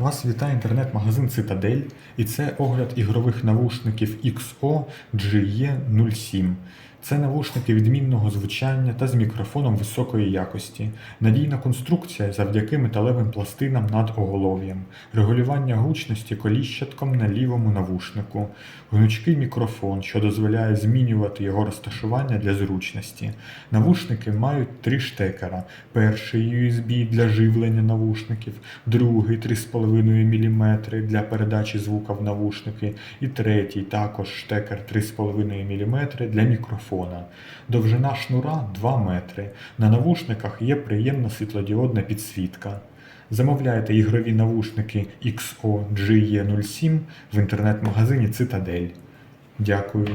Вас вітає інтернет-магазин Цитадель, і це огляд ігрових навушників XO GE07. Це навушники відмінного звучання та з мікрофоном високої якості, надійна конструкція завдяки металевим пластинам над оголов'ям, регулювання гучності коліщатком на лівому навушнику, гнучкий мікрофон, що дозволяє змінювати його розташування для зручності. Навушники мають три штекера: перший USB для живлення навушників, другий 3,5 мм для передачі звука в навушники, і третій також штекер 3,5 мм для мікрофона. Довжина шнура 2 метри. На навушниках є приємна світлодіодна підсвітка. Замовляйте ігрові навушники XO GE07 в інтернет-магазині Цитадель. Дякую.